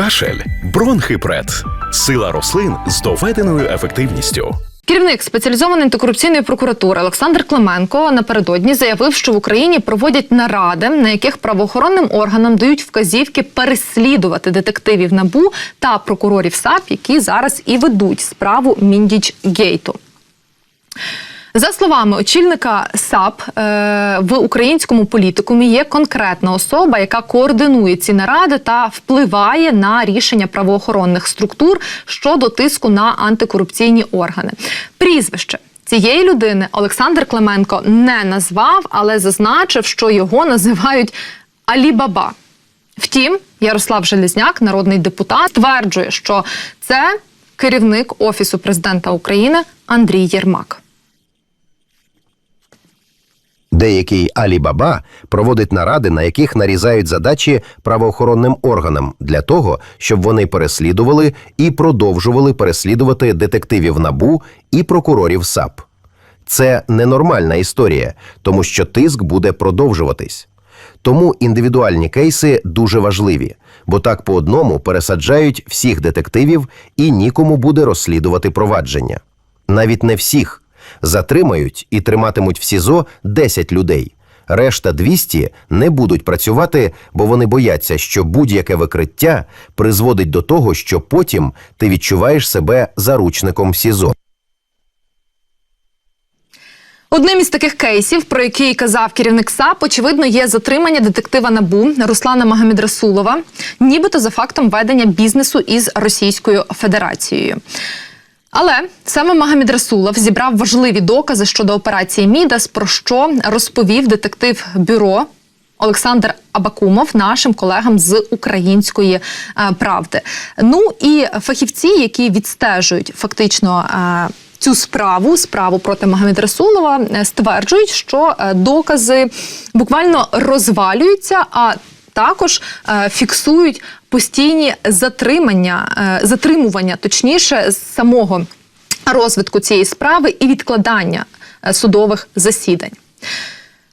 кашель, бронхипред, сила рослин з доведеною ефективністю. Керівник спеціалізованої антикорупційної прокуратури Олександр Клименко напередодні заявив, що в Україні проводять наради, на яких правоохоронним органам дають вказівки переслідувати детективів набу та прокурорів САП, які зараз і ведуть справу Міндіч Гейту. За словами очільника САП е, в українському політикумі є конкретна особа, яка координує ці наради та впливає на рішення правоохоронних структур щодо тиску на антикорупційні органи. Прізвище цієї людини Олександр Клименко не назвав, але зазначив, що його називають Алібаба. Втім, Ярослав Железняк, народний депутат, стверджує, що це керівник офісу президента України Андрій Єрмак. Деякий Алі-Баба проводить наради, на яких нарізають задачі правоохоронним органам для того, щоб вони переслідували і продовжували переслідувати детективів НАБУ і прокурорів САП. Це ненормальна історія, тому що тиск буде продовжуватись. Тому індивідуальні кейси дуже важливі, бо так по одному пересаджають всіх детективів і нікому буде розслідувати провадження. Навіть не всіх затримають і триматимуть в СІЗО 10 людей. Решта 200 не будуть працювати, бо вони бояться, що будь-яке викриття призводить до того, що потім ти відчуваєш себе заручником СІЗО. Одним із таких кейсів, про який казав керівник САП, очевидно, є затримання детектива НАБУ Руслана Магомедрасулова, нібито за фактом ведення бізнесу із Російською Федерацією. Але саме Магомед Расулов зібрав важливі докази щодо операції Мідас, про що розповів детектив бюро Олександр Абакумов нашим колегам з української е, правди. Ну і фахівці, які відстежують фактично. е, Цю справу, справу проти Магомеда Расулова, е, стверджують, що докази буквально розвалюються, а також фіксують постійні затримання, е, затримування, точніше, самого розвитку цієї справи і відкладання е, судових засідань.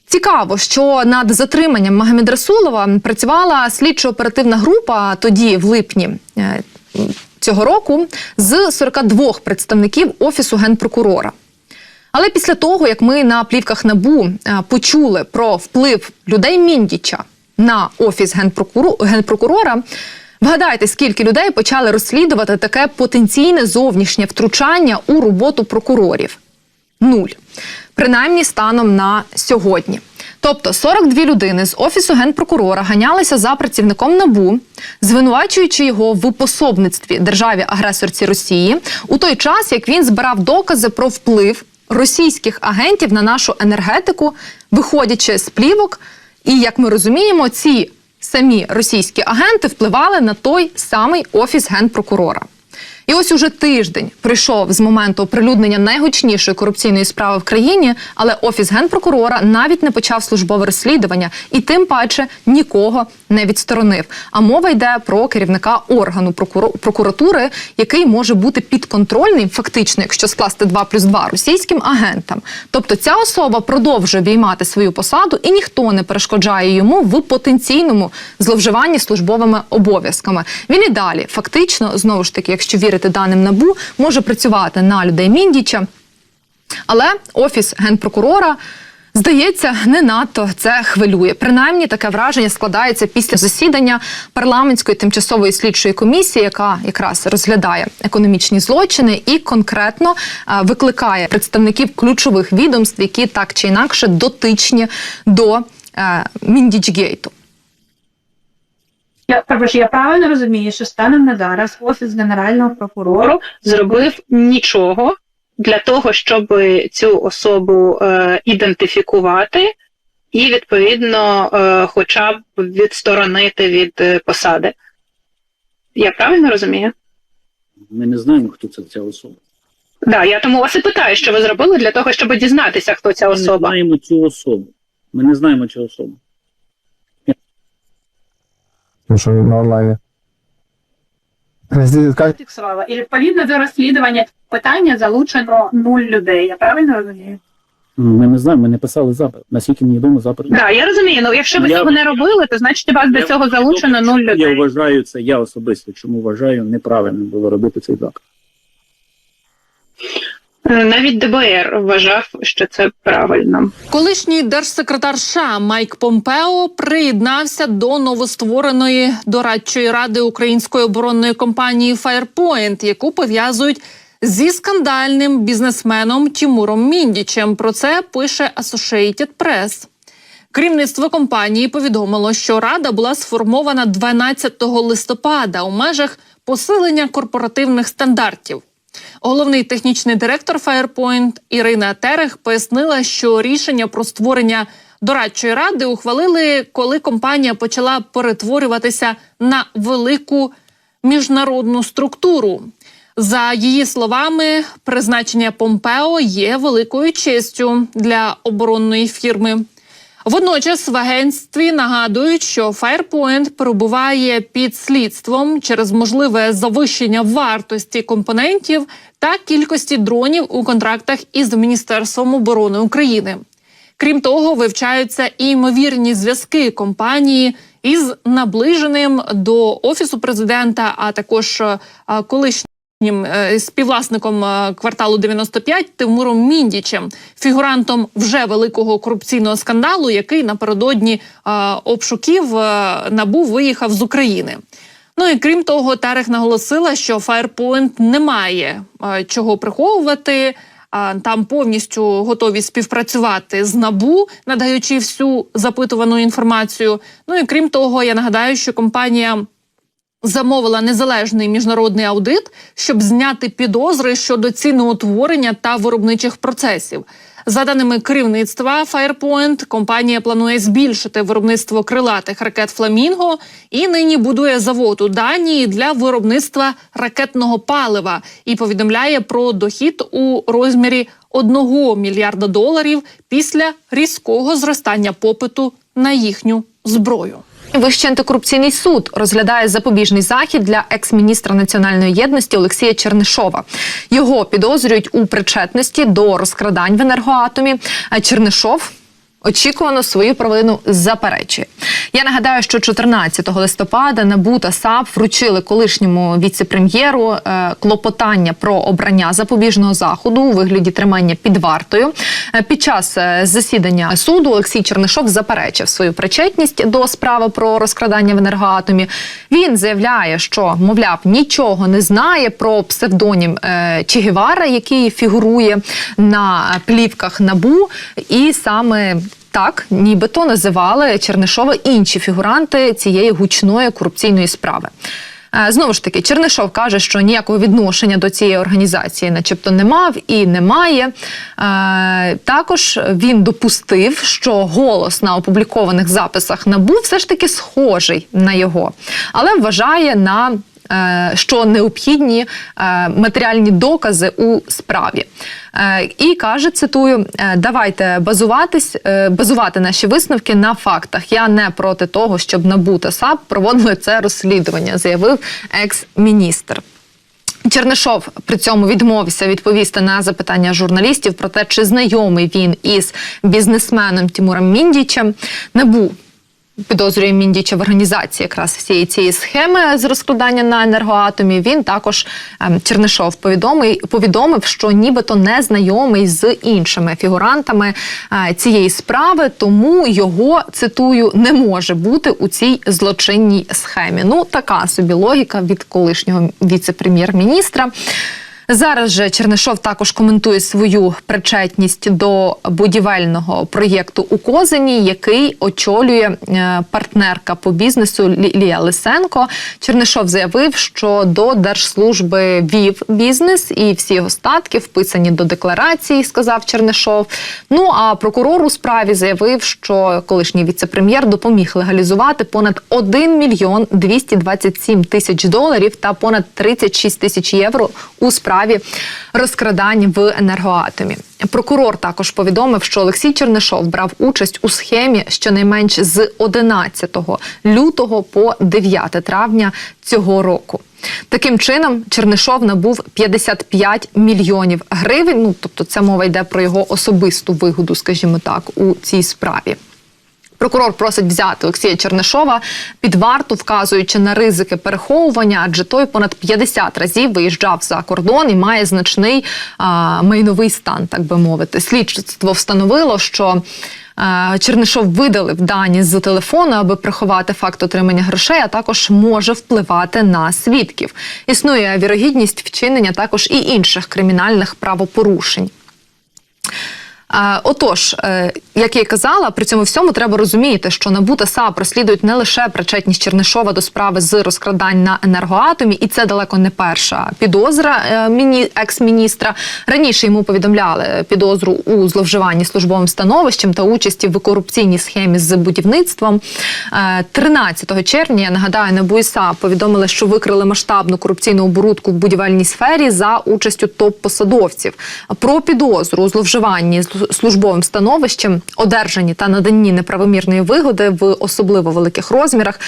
Цікаво, що над затриманням Магомед Расулова працювала слідчо-оперативна група тоді, в липні е, цього року, з 42 представників офісу генпрокурора. Але після того, як ми на плівках набу почули про вплив людей Міндіча на офіс генпрокурора, вгадайте, скільки людей почали розслідувати таке потенційне зовнішнє втручання у роботу прокурорів нуль. Принаймні станом на сьогодні. Тобто 42 людини з офісу генпрокурора ганялися за працівником набу, звинувачуючи його в пособництві державі-агресорці Росії, у той час як він збирав докази про вплив російських агентів на нашу енергетику, виходячи з плівок. І як ми розуміємо, ці самі російські агенти впливали на той самий офіс генпрокурора. І ось уже тиждень прийшов з моменту оприлюднення найгучнішої корупційної справи в країні, але офіс генпрокурора навіть не почав службове розслідування і тим паче нікого не відсторонив. А мова йде про керівника органу прокуратури, який може бути підконтрольним, фактично, якщо скласти 2 плюс 2, російським агентам. Тобто ця особа продовжує обіймати свою посаду, і ніхто не перешкоджає йому в потенційному зловживанні службовими обов'язками. Він і далі, фактично, знову ж таки, якщо вірити даним набу, може працювати на людей Міндіча. Але офіс генпрокурора. Здається, не надто це хвилює. Принаймні таке враження складається після засідання парламентської тимчасової слідчої комісії, яка якраз розглядає економічні злочини і конкретно е, викликає представників ключових відомств, які так чи інакше дотичні до е, Міндічгейту. Я також я правильно розумію, що станом на зараз офіс генерального прокурору зробив нічого для того, щоб цю особу е, ідентифікувати і відповідно, е, хоча б відсторонити від е, посади. Я правильно розумію? Ми не знаємо, хто це ця особа. Да, я тому вас і питаю, що ви зробили для того, щоб дізнатися, хто ця особа. Ми не знаємо цю особу. Ми не знаємо цю особу. Ну що на онлайні. Фіксувала. І відповідно до розслідування питання залучено нуль людей. Я правильно розумію? Ми не знаємо, ми не писали запит. Наскільки мені відомо, запит. Да, я розумію. Ну, якщо ви Я- цього не робили, то значить у вас до Я- цього залучено нуль Я людей. вважаю це, я особисто чому вважаю, неправильно було робити цей запит. Навіть ДБР вважав, що це правильно. Колишній держсекретар США Майк Помпео приєднався до новоствореної дорадчої ради української оборонної компанії Firepoint, яку пов'язують зі скандальним бізнесменом Тімуром Міндічем. Про це пише Associated Press. Керівництво компанії повідомило, що рада була сформована 12 листопада у межах посилення корпоративних стандартів. Головний технічний директор Firepoint Ірина Терех пояснила, що рішення про створення дорадчої ради ухвалили, коли компанія почала перетворюватися на велику міжнародну структуру. За її словами, призначення Помпео є великою честю для оборонної фірми. Водночас в агентстві нагадують, що Firepoint перебуває під слідством через можливе завищення вартості компонентів та кількості дронів у контрактах із Міністерством оборони України. Крім того, вивчаються і ймовірні зв'язки компанії із наближеним до офісу президента, а також колишнім співвласником е, кварталу 95 Тимуром Міндічем, фігурантом вже великого корупційного скандалу, який напередодні е, обшуків е, набу виїхав з України. Ну і крім того, Терех наголосила, що Firepoint не має е, чого приховувати. Там повністю готові співпрацювати з набу, надаючи всю запитувану інформацію. Ну і крім того, я нагадаю, що компанія замовила незалежний міжнародний аудит, щоб зняти підозри щодо ціноутворення та виробничих процесів. За даними керівництва Firepoint, компанія планує збільшити виробництво крилатих ракет Фламінго і нині будує завод у Данії для виробництва ракетного палива і повідомляє про дохід у розмірі 1 мільярда доларів після різкого зростання попиту на їхню зброю. Вищий антикорупційний суд розглядає запобіжний захід для екс-міністра національної єдності Олексія Чернишова. Його підозрюють у причетності до розкрадань в енергоатомі. А Чернишов очікувано свою провину заперечує. Я нагадаю, що 14 листопада НАБУ та САП вручили колишньому віце-прем'єру е, клопотання про обрання запобіжного заходу у вигляді тримання під вартою. Е, Під час е, засідання суду Олексій Чернишов заперечив свою причетність до справи про розкрадання в енергоатомі. Він заявляє, що мовляв нічого не знає про псевдонім Че який фігурує на плівках набу, і саме. Так, нібито називали Чернишова інші фігуранти цієї гучної корупційної справи. Е, Знову ж таки, Чернишов каже, що ніякого відношення до цієї організації, начебто, не мав і немає. Е, Також він допустив, що голос на опублікованих записах НАБУ все ж таки схожий на його, але вважає на що необхідні е, матеріальні докази у справі. Е, І каже, цитую: е, давайте базуватись, е, базувати наші висновки на фактах. Я не проти того, щоб НАБУ та САП проводили це розслідування, заявив екс-міністр. Чернишов при цьому відмовився відповісти на запитання журналістів про те, чи знайомий він із бізнесменом Тимуром Міндічем. НАБУ підозрює Міндіча в організації якраз всієї цієї схеми з розкладання на енергоатомі. Він також ем, Чернишов повідомив, повідомив, що нібито не знайомий з іншими фігурантами е, цієї справи, тому його цитую не може бути у цій злочинній схемі. Ну така собі логіка від колишнього віце-прем'єр-міністра. Зараз же Чернишов також коментує свою причетність до будівельного проєкту у Козині, який очолює е, партнерка по бізнесу Лі- Лія Лисенко. Чернишов заявив, що до держслужби вів бізнес і всі його статки вписані до декларації, сказав Чернишов. Ну а прокурор у справі заявив, що колишній віце-прем'єр допоміг легалізувати понад 1 мільйон 227 тисяч доларів та понад 36 тисяч євро у справі справі розкрадань в енергоатомі. Прокурор також повідомив, що Олексій Чернишов брав участь у схемі щонайменш з 11 лютого по 9 травня цього року. Таким чином, Чернишов набув 55 мільйонів гривень. Ну тобто, це мова йде про його особисту вигоду, скажімо так, у цій справі. Прокурор просить взяти Олексія Чернишова під варту, вказуючи на ризики переховування, адже той понад 50 разів виїжджав за кордон і має значний а, майновий стан, так би мовити. Слідство встановило, що а, Чернишов видалив дані з телефону, аби приховати факт отримання грошей, а також може впливати на свідків. Існує вірогідність вчинення також і інших кримінальних правопорушень. Е, Отож, е, як я й казала, при цьому всьому треба розуміти, що НАБУ та САП розслідують не лише причетність Чернишова до справи з розкрадань на енергоатомі, і це далеко не перша підозра е, міні екс-міністра. Раніше йому повідомляли підозру у зловживанні службовим становищем та участі в корупційній схемі з будівництвом. Е, 13 червня я нагадаю, НАБУ і САП повідомили, що викрили масштабну корупційну оборудку в будівельній сфері за участю топ-посадовців. Про підозру у зловживанні службовим становищем, одержанні та наданні неправомірної вигоди в особливо великих розмірах.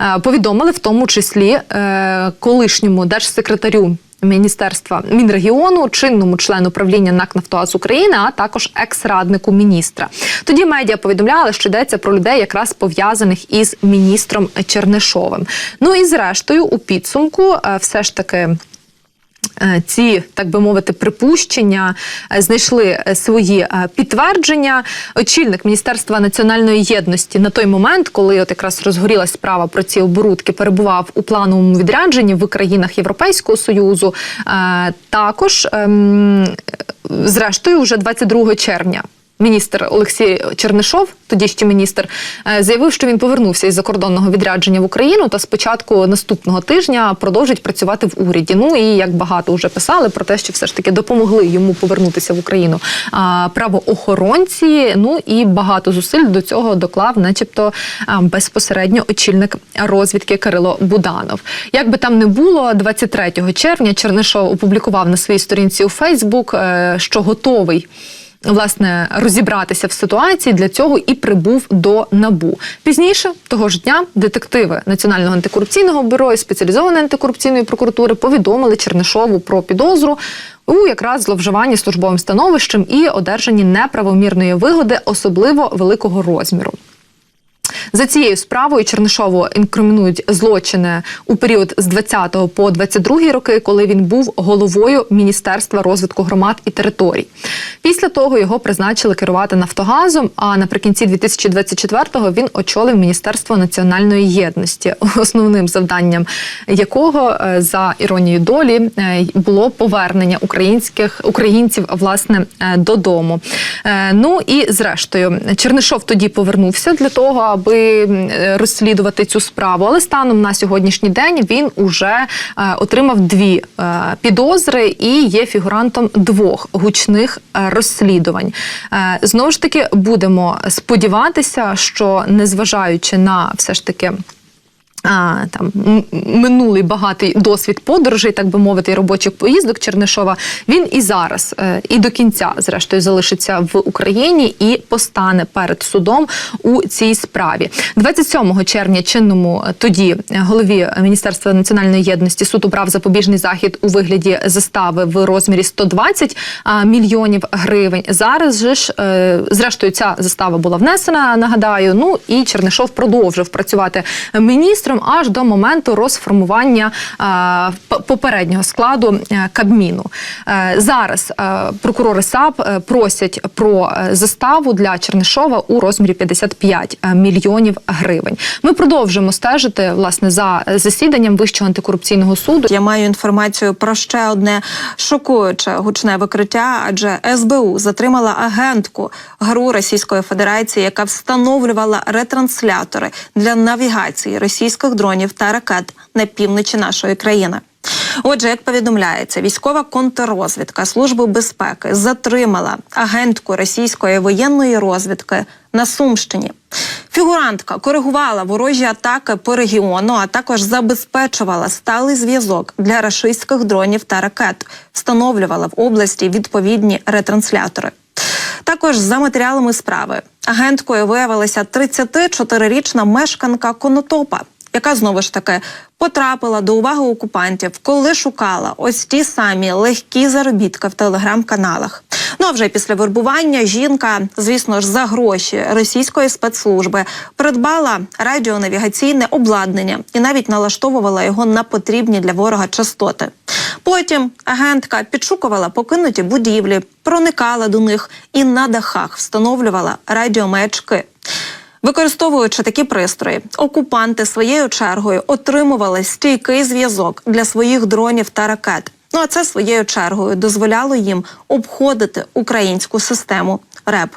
е, Повідомили в тому числі е, колишньому держсекретарю міністерства Мінрегіону, чинному члену правління НАК «Нафтогаз України, а також екс-раднику міністра. Тоді медіа повідомляли, що йдеться про людей, якраз пов'язаних із міністром Чернишовим. Ну і зрештою, у підсумку, е, все ж таки. Е, Ці, так би мовити, припущення е, знайшли е, свої підтвердження. Очільник Міністерства національної єдності на той момент, коли от якраз розгорілась справа про ці оборудки, перебував у плановому відрядженні в країнах Європейського союзу. Також, ем, зрештою, вже 22 червня. Міністр Олексій Чернишов, тоді ще міністр, е, заявив, що він повернувся із закордонного відрядження в Україну та з початку наступного тижня продовжить працювати в уряді. Ну і як багато вже писали про те, що все ж таки допомогли йому повернутися в Україну правоохоронці. Ну і багато зусиль до цього доклав, начебто, безпосередньо очільник розвідки Кирило Буданов. Як би там не було, 23 червня Чернишов опублікував на своїй сторінці у Фейсбук, е, що готовий власне розібратися в ситуації для цього і прибув до набу. Пізніше того ж дня детективи Національного антикорупційного бюро і спеціалізованої антикорупційної прокуратури повідомили Чернишову про підозру. У якраз зловживанні службовим становищем і одержанні неправомірної вигоди, особливо великого розміру. За цією справою Чернишову інкримінують злочини у період з 20 по 22 роки, коли він був головою Міністерства розвитку громад і територій. Після того його призначили керувати Нафтогазом. А наприкінці 2024-го він очолив Міністерство національної єдності, основним завданням якого е, за іронією долі е, було повернення українських українців власне е, додому. Ну і зрештою, Чернишов тоді повернувся для того, аби розслідувати цю справу. Але станом на сьогоднішній день він уже е, отримав дві е, підозри і є фігурантом двох гучних е, розслідувань. Знову ж таки, будемо сподіватися, що незважаючи на все ж таки. А, там минулий багатий досвід подорожей, так би мовити, робочих поїздок Чернишова. Він і зараз, е, і до кінця, зрештою, залишиться в Україні і постане перед судом у цій справі. 27 червня чинному е, тоді голові Міністерства національної єдності суд обрав запобіжний захід у вигляді застави в розмірі 120 а, мільйонів гривень. Зараз же ж, е, зрештою, ця застава була внесена. Нагадаю, ну і Чернишов продовжив працювати міністром аж до моменту розформування а, попереднього складу е, Кабміну. Е, Зараз е, прокурори САП е, просять про е, заставу для Чернишова у розмірі 55 мільйонів гривень. Ми продовжимо стежити власне за засіданням Вищого антикорупційного суду. Я маю інформацію про ще одне шокуюче гучне викриття, адже СБУ затримала агентку ГРУ Російської Федерації, яка встановлювала ретранслятори для навігації російських дронів та ракет на півночі нашої країни. Отже, як повідомляється, військова контррозвідка Служби безпеки затримала агентку російської воєнної розвідки на Сумщині. Фігурантка коригувала ворожі атаки по регіону, а також забезпечувала сталий зв'язок для рашистських дронів та ракет, встановлювала в області відповідні ретранслятори. Також за матеріалами справи агенткою виявилася 34-річна мешканка Конотопа, яка знову ж таки потрапила до уваги окупантів, коли шукала ось ті самі легкі заробітки в телеграм-каналах. Ну а вже після вербування жінка, звісно ж, за гроші російської спецслужби придбала радіонавігаційне обладнання і навіть налаштовувала його на потрібні для ворога частоти. Потім агентка підшукувала покинуті будівлі, проникала до них і на дахах встановлювала радіомаячки. Використовуючи такі пристрої, окупанти своєю чергою отримували стійкий зв'язок для своїх дронів та ракет. Ну а це своєю чергою дозволяло їм обходити українську систему РЕП.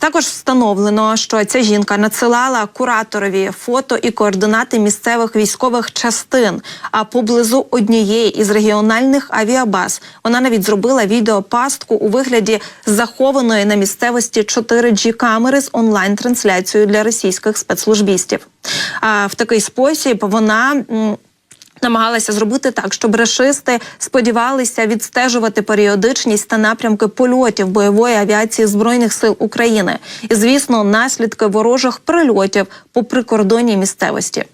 Також встановлено, що ця жінка надсилала кураторові фото і координати місцевих військових частин. А поблизу однієї із регіональних авіабаз вона навіть зробила відеопастку у вигляді захованої на місцевості 4G камери з онлайн-трансляцією для російських спецслужбістів. А в такий спосіб вона. Намагалася зробити так, щоб рашисти сподівалися відстежувати періодичність та напрямки польотів бойової авіації збройних сил України, і звісно, наслідки ворожих прильотів по прикордонній місцевості.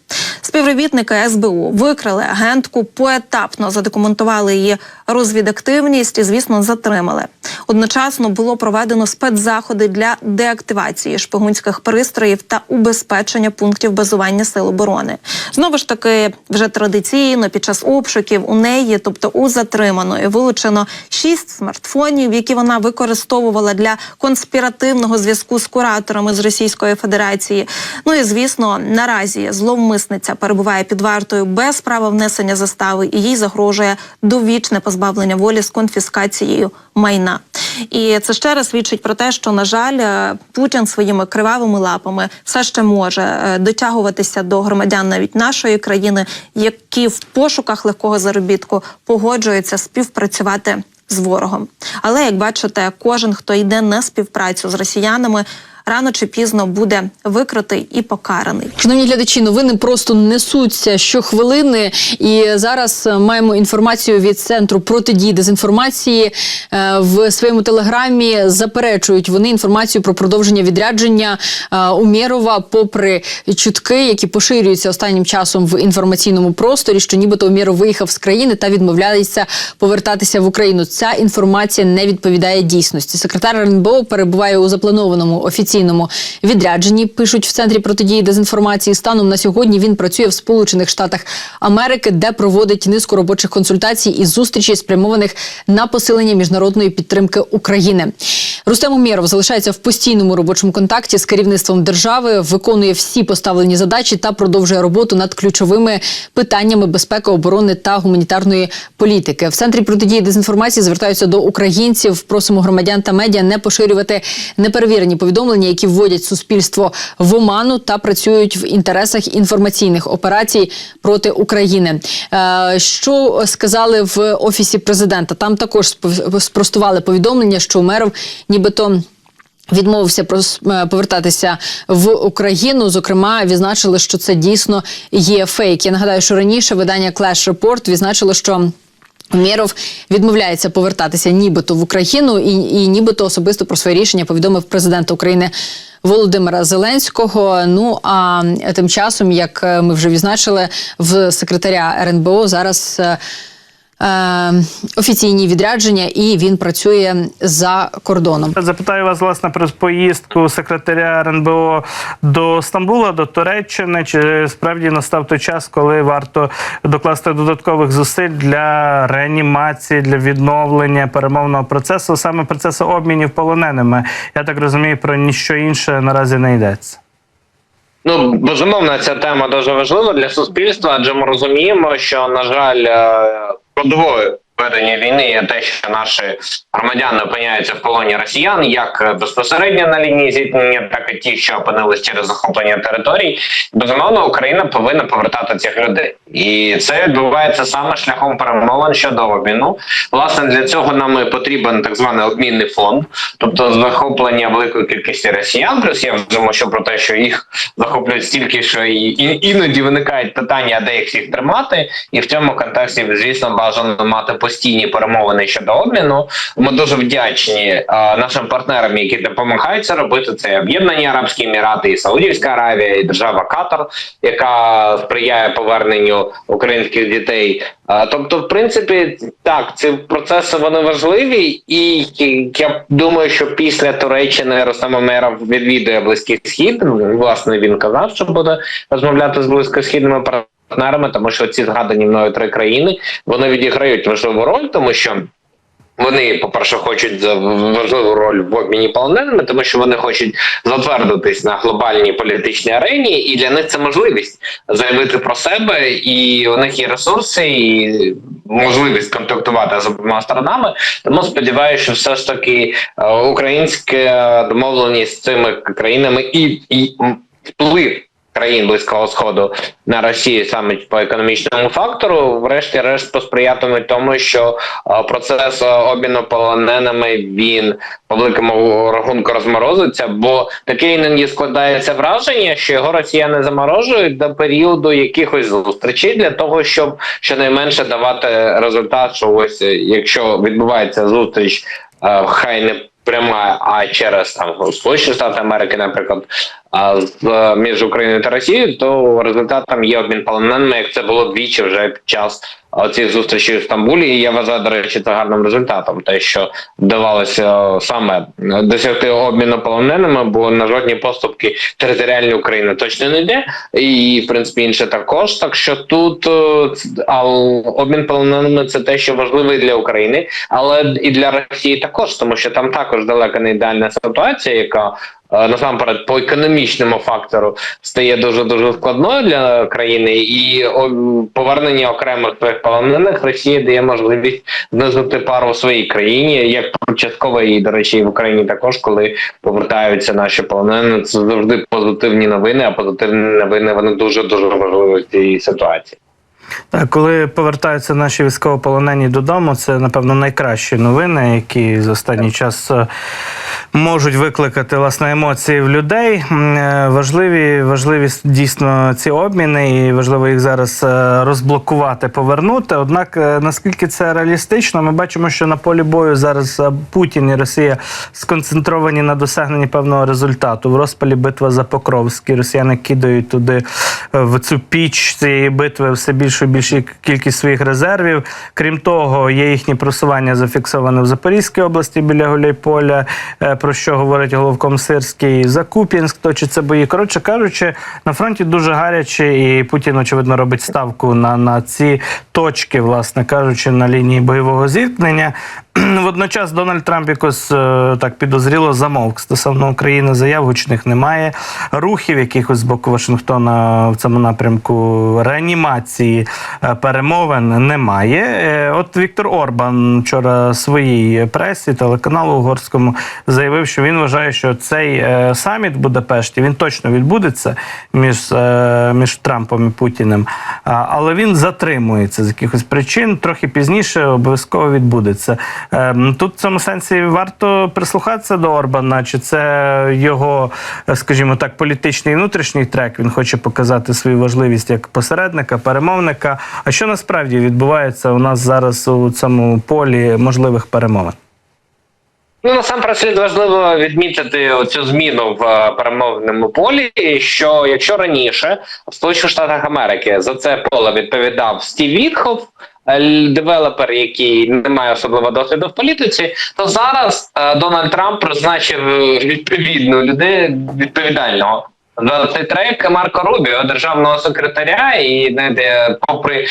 Співробітники СБУ викрили агентку, поетапно задокументували її розвідактивність і, звісно, затримали. Одночасно було проведено спецзаходи для деактивації шпигунських пристроїв та убезпечення пунктів базування сил оборони. Знову ж таки, вже традиційно під час обшуків у неї, тобто у затриманої, вилучено шість смартфонів, які вона використовувала для конспіративного зв'язку з кураторами з Російської Федерації. Ну і звісно, наразі зловмисниця перебуває під вартою без права внесення застави, і їй загрожує довічне позбавлення волі з конфіскацією майна. І це ще раз свідчить про те, що на жаль, е, Путін своїми кривавими лапами все ще може е, дотягуватися до громадян навіть нашої країни, які в пошуках легкого заробітку погоджуються співпрацювати з ворогом. Але як бачите, кожен, хто йде на співпрацю з росіянами, рано чи пізно буде викритий і покараний. Шановні глядачі, новини просто несуться щохвилини. І зараз е, маємо інформацію від центру протидії дезінформації Е, в своєму телеграмі. Заперечують вони інформацію про продовження відрядження е, Умєрова, попри чутки, які поширюються останнім часом в інформаційному просторі, що нібито Умєров виїхав з країни та відмовляється повертатися в Україну. Ця інформація не відповідає дійсності. Секретар РНБО перебуває у запланованому офіційному відрядженні. Пишуть в центрі протидії дезінформації. Станом на сьогодні він працює в Сполучених Штатах Америки, де проводить низку робочих консультацій і зустрічей, спрямованих на посилення міжнародної підтримки України. Рустем Умєров залишається в постійному робочому контакті з керівництвом держави, виконує всі поставлені задачі та продовжує роботу над ключовими питаннями безпеки, оборони та гуманітарної політики. В центрі протидії дезінформації звертаються до українців. Просимо громадян та медіа не поширювати неперевірені повідомлення, які вводять суспільство в оману та працюють в інтересах інформаційних операцій проти України. Е, Що сказали в офісі президента? Там також спростували повідомлення, що Умеров нібито. Відмовився прос- е, повертатися в Україну. Зокрема, відзначили, що це дійсно є фейк. Я нагадаю, що раніше видання Clash Report відзначило, що Умєров відмовляється повертатися нібито в Україну і, і нібито особисто про своє рішення повідомив президент України Володимира Зеленського. Ну а тим часом, як е, ми вже відзначили, в секретаря РНБО зараз. Е, е, Офіційні відрядження, і він працює за кордоном. Запитаю вас власне про поїздку секретаря РНБО до Стамбула, до Туреччини. Чи справді настав той час, коли варто докласти додаткових зусиль для реанімації, для відновлення перемовного процесу, саме процесу обмінів полоненими? Я так розумію, про ніщо інше наразі не йдеться. Ну, безумовно, ця тема дуже важлива для суспільства, адже ми розуміємо, що, на жаль, е, складовою ведення війни є те, що наші громадяни опиняються в полоні росіян, як безпосередньо на лінії зіткнення, так і ті, що опинились через захоплення територій. Безумовно, Україна повинна повертати цих людей, і це відбувається саме шляхом перемовин щодо обміну. Власне, для цього нам і потрібен так званий обмінний фонд, тобто захоплення великої кількості росіян. Плюс я вже мовчу про те, що їх захоплюють стільки, що і іноді виникають питання, де їх всіх тримати. І в цьому контексті, звісно, бажано мати постійні перемовини щодо обміну. Ми дуже вдячні а, нашим партнерам, які допомагають це робити. Це Об'єднані Арабські Емірати, і Саудівська Аравія, і держава Катар, яка сприяє поверненню українських дітей. А, тобто, в принципі, так, ці процеси вони важливі, і я думаю, що після Туреччини Рустам Умеров відвідує близький схід. Власне, він казав, що буде розмовляти з близькосхідними партнерами, тому що ці згадані мною три країни вони відіграють важливу роль, тому що. Вони, по-перше, хочуть за важливу роль в обміні полоненими, тому що вони хочуть затвердитись на глобальній політичній арені, і для них це можливість заявити про себе, і у них є ресурси і можливість контактувати з обома сторонами. Тому сподіваюся, що все ж таки е, українська домовленість з цими країнами і, і вплив країн близького сходу на Росію саме по економічному фактору, врешті-решт посприятимуть тому, що е, процес е, обміну полоненими він по великому рахунку розморозиться, бо таке іноді складається враження, що його росіяни заморожують до періоду якихось зустрічей для того, щоб щонайменше давати результат, що ось е, якщо відбувається зустріч, хай не пряма, а через там Сполучені Штати Америки, наприклад, з е, між Україною та Росією, то результатом є обмін полоненими, як це було двічі вже під час цих зустрічей в Стамбулі. І я вважаю, до речі, це гарним результатом, те, що вдавалося саме досягти обміну полоненими, бо на жодні поступки територіальної України точно не йде, і в принципі інше також. Так що тут е, а обмін полоненими це те, що важливо для України, але і для Росії також, тому що там також далеко не ідеальна ситуація, яка насамперед по економічному фактору стає дуже дуже складною для країни, і повернення окремих полонених Росія дає можливість знизити пару у своїй країні, як частково і до речі, в Україні також, коли повертаються наші полонені. Це завжди позитивні новини. А позитивні новини вони дуже дуже важливі в цій ситуації. Так, коли повертаються наші військовополонені додому, це напевно найкращі новини, які за останній час е, можуть викликати власне емоції в людей. Е, Важливі, важливі дійсно ці обміни, і важливо їх зараз е, розблокувати, повернути. Однак, наскільки це реалістично, ми бачимо, що на полі бою зараз Путін і Росія сконцентровані на досягненні певного результату. В розпалі битва за Покровський. Росіяни кидають туди в цю піч цієї битви все більшу більшу кількість своїх резервів. Крім того, є їхні просування зафіксоване в Запорізькій області біля Гуляйполя, е, про що говорить головком Сирський, Закуп'янськ, точиться бої. Коротше кажучи, на фронті дуже гаряче, і Путін, очевидно, робить ставку на, на ці точки, власне кажучи, на лінії бойового зіткнення. Водночас Дональд Трамп якось е, так підозріло замовк стосовно України. Заяв гучних немає. Рухів якихось з боку Вашингтона в цьому напрямку реанімації е, перемовин немає. Е, От Віктор Орбан вчора своїй пресі телеканалу угорському заявив, що він вважає, що цей саміт в Будапешті він точно відбудеться між, між Трампом і Путіним, але він затримується з якихось причин. Трохи пізніше обов'язково відбудеться. Ем, Тут в цьому сенсі варто прислухатися до Орбана, чи це його, е, скажімо так, політичний внутрішній трек. Він хоче показати свою важливість як посередника, перемовника. А що насправді відбувається у нас зараз у цьому полі можливих перемовин? Ну насамперед важливо відмітити цю зміну в е, перемовному полі. Що якщо раніше в Сполучених Штатах Америки за це поле відповідав Стів Вітхов, девелопер, який не має особливого досвіду в політиці, то зараз е, Дональд Трамп призначив е, відповідну людину відповідального цей трек Марко Рубіо, державного секретаря, і знаєте, попри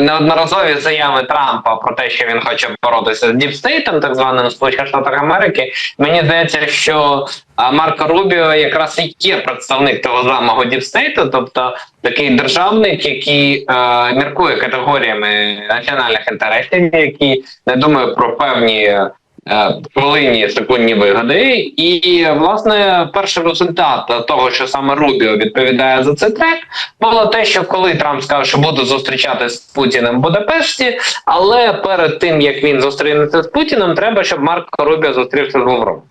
неодноразові заяви Трампа про те, що він хоче боротися з діпстейтом, так званим Сполучених Штатах Америки, мені здається, що Марко Рубіо якраз і є представник того самого діпстейту, тобто такий державник, який е, міркує категоріями національних інтересів, який не думає про певні. Е, Хвилинні секундні вигоди, і власне перший результат того, що саме Рубіо відповідає за цей трек, було те, що коли Трамп сказав, що буде зустрічатися з Путіним в Будапешті, але перед тим як він зустрінеться з Путіним, треба, щоб Марко Рубіо зустрівся з Лавровим.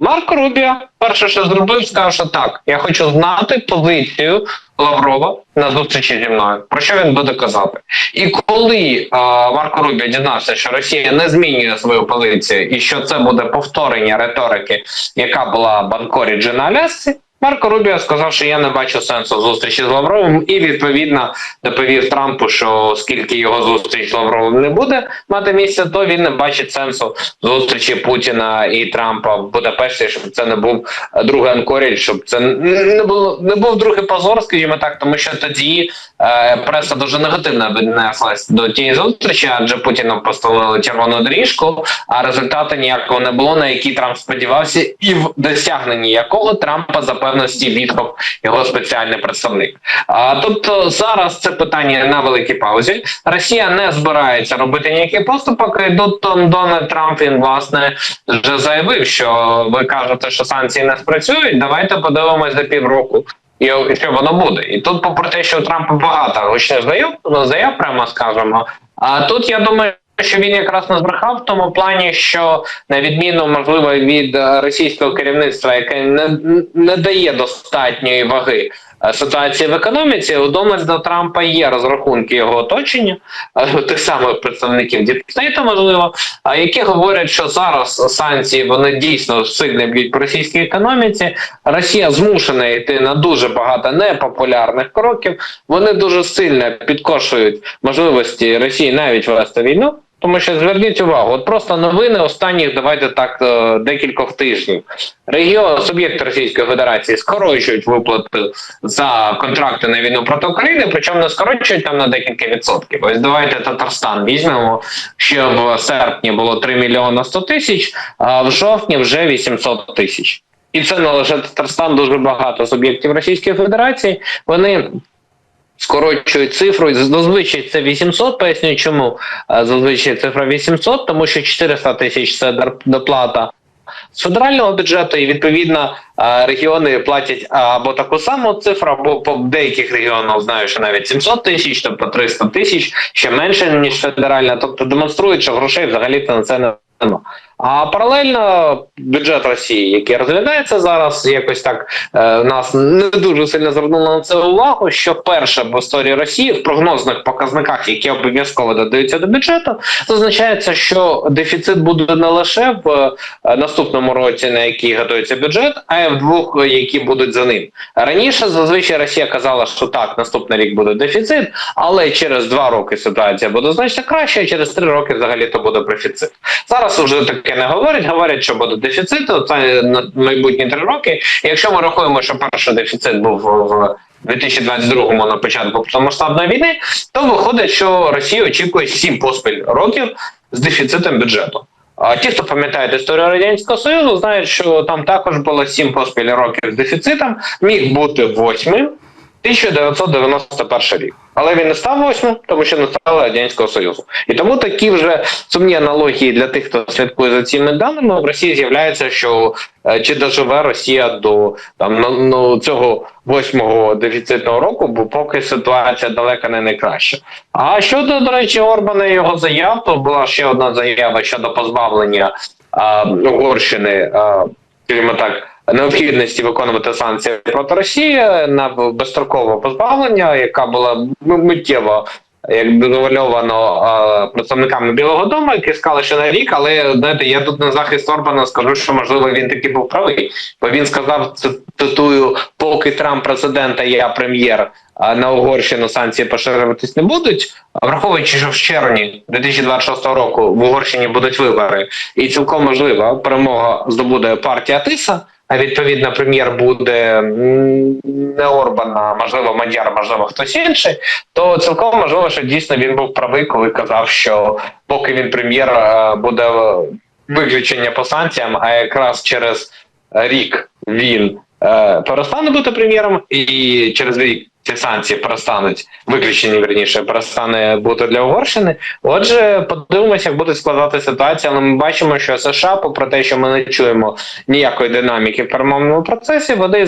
Марко Рубіо перше, що зробив, сказав, що так, я хочу знати позицію Лаврова на зустрічі зі мною. Про що він буде казати? І коли а, Марко Рубіо дізнався, що Росія не змінює свою позицію, і що це буде повторення риторики, яка була Банкорі Джина на Алясці, Марко Рубіо сказав, що я не бачу сенсу зустрічі з Лавровим, і відповідно доповів Трампу, що оскільки його зустріч з Лавровим не буде мати місце, то він не бачить сенсу зустрічі Путіна і Трампа в Будапешті, щоб це не був другий анкорідж, щоб це не було не був другий позор, скажімо так, тому що тоді е, преса дуже негативно віднеслась до тієї зустрічі, адже Путіну поставили червону доріжку, а результату ніякого не було, на який Трамп сподівався, і в досягненні якого Трампа за певності відгук його спеціальний представник. А тобто зараз це питання на великій паузі. Росія не збирається робити ніякий поступок. І тут Дональд Трамп він власне вже заявив, що ви кажете, що санкції не спрацюють. Давайте подивимось за півроку. І що воно буде, і тут, попри те, що у Трампа багато гучних заяв, заяв, прямо скажемо. А тут я думаю, що він якраз не збрехав в тому плані, що на відміну можливо від е, російського керівництва, яке не, не дає достатньої ваги е, ситуації в економіці, у Дональда Трампа є розрахунки його оточення, е, тих самих представників Діпстейту, можливо, які говорять, що зараз санкції вони дійсно сильно б'ють по російській економіці. Росія змушена йти на дуже багато непопулярних кроків. Вони дуже сильно підкошують можливості Росії навіть вести війну. Тому що зверніть увагу, от просто новини останніх, давайте так е, декількох тижнів. Регіон суб'єкти Російської Федерації скорочують виплати за контракти на війну проти України, причому не скорочують там на декілька відсотків. Ось давайте Татарстан візьмемо. Ще в серпні було 3 мільйони 100 тисяч, а в жовтні вже 800 тисяч. І це не лише Татарстан, дуже багато суб'єктів Російської Федерації. Вони скорочують цифру. Зазвичай це 800, поясню чому. Зазвичай цифра 800, тому що 400 тисяч це доплата з федерального бюджету, і відповідно регіони платять або таку саму цифру, або по деяких регіонах знаю, що навіть 700 тисяч, тобто 300 тисяч, ще менше ніж федеральна. Тобто демонструють, що грошей взагалі на це не. А паралельно бюджет Росії, який розглядається зараз, якось так е, нас не дуже сильно звернуло на це увагу. Що перше в історії Росії в прогнозних показниках, які обов'язково додаються до бюджету, зазначається, що дефіцит буде не лише в е, наступному році, на який готується бюджет, а й в двох, е, які будуть за ним. Раніше зазвичай Росія казала, що так, наступний рік буде дефіцит, але через два роки ситуація буде значно краще, а через три роки взагалі то буде профіцит. Зараз вже таке не говорять. Говорять, що буде дефіцит це на майбутні три роки. Якщо ми рахуємо, що перший дефіцит був в 2022-му на початку повномасштабної війни, то виходить, що Росія очікує сім поспіль років з дефіцитом бюджету. А ті, хто пам'ятають історію радянського союзу, знають, що там також було сім поспіль років з дефіцитом, міг бути восьмим. 1991 рік. Але він не став восьмим, тому що не стало Радянського Союзу. І тому такі вже сумні аналогії для тих, хто слідкує за цими даними, в Росії з'являється, що е, чи доживе Росія до там ну, ну, цього восьмого дефіцитного року, бо поки ситуація далека не найкраща. А щодо, до речі, Орбана і його заяв, то була ще одна заява щодо позбавлення а, Угорщини, а, скажімо так необхідності виконувати санкції проти Росії на безстрокове позбавлення, яка була миттєво. Як дозвольовано е, представниками Білого Дому, які сказали, що на рік, але знаєте, я тут на захист Орбана скажу, що можливо він таки був правий, бо він сказав, цитую, поки Трамп президент, а я прем'єр, на Угорщину санкції поширюватись не будуть. Враховуючи, що в червні 2026 року в Угорщині будуть вибори, і цілком можливо перемога здобуде партія Тиса. Відповідно прем'єр буде не Орбан, а можливо Мадяр, можливо хтось інший, то цілком можливо, що дійсно він був правий, коли казав, що поки він прем'єр е, буде виключення по санкціям, а якраз через рік він е, перестане бути прем'єром, і через рік ці санкції перестануть виключені, верніше, перестане бути для Угорщини. Отже, подивимося, як буде складати ситуація. Але ми бачимо, що США, попри те, що ми не чуємо ніякої динаміки в перемовному процесі, вони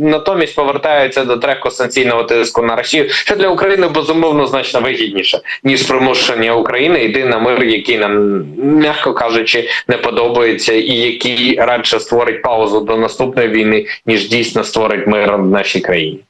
натомість повертаються до треку санкційного тиску на Росію, що для України безумовно значно вигідніше, ніж примушення України йти на мир, який нам, м'яко кажучи, не подобається, і який радше створить паузу до наступної війни, ніж дійсно створить мир в нашій країні.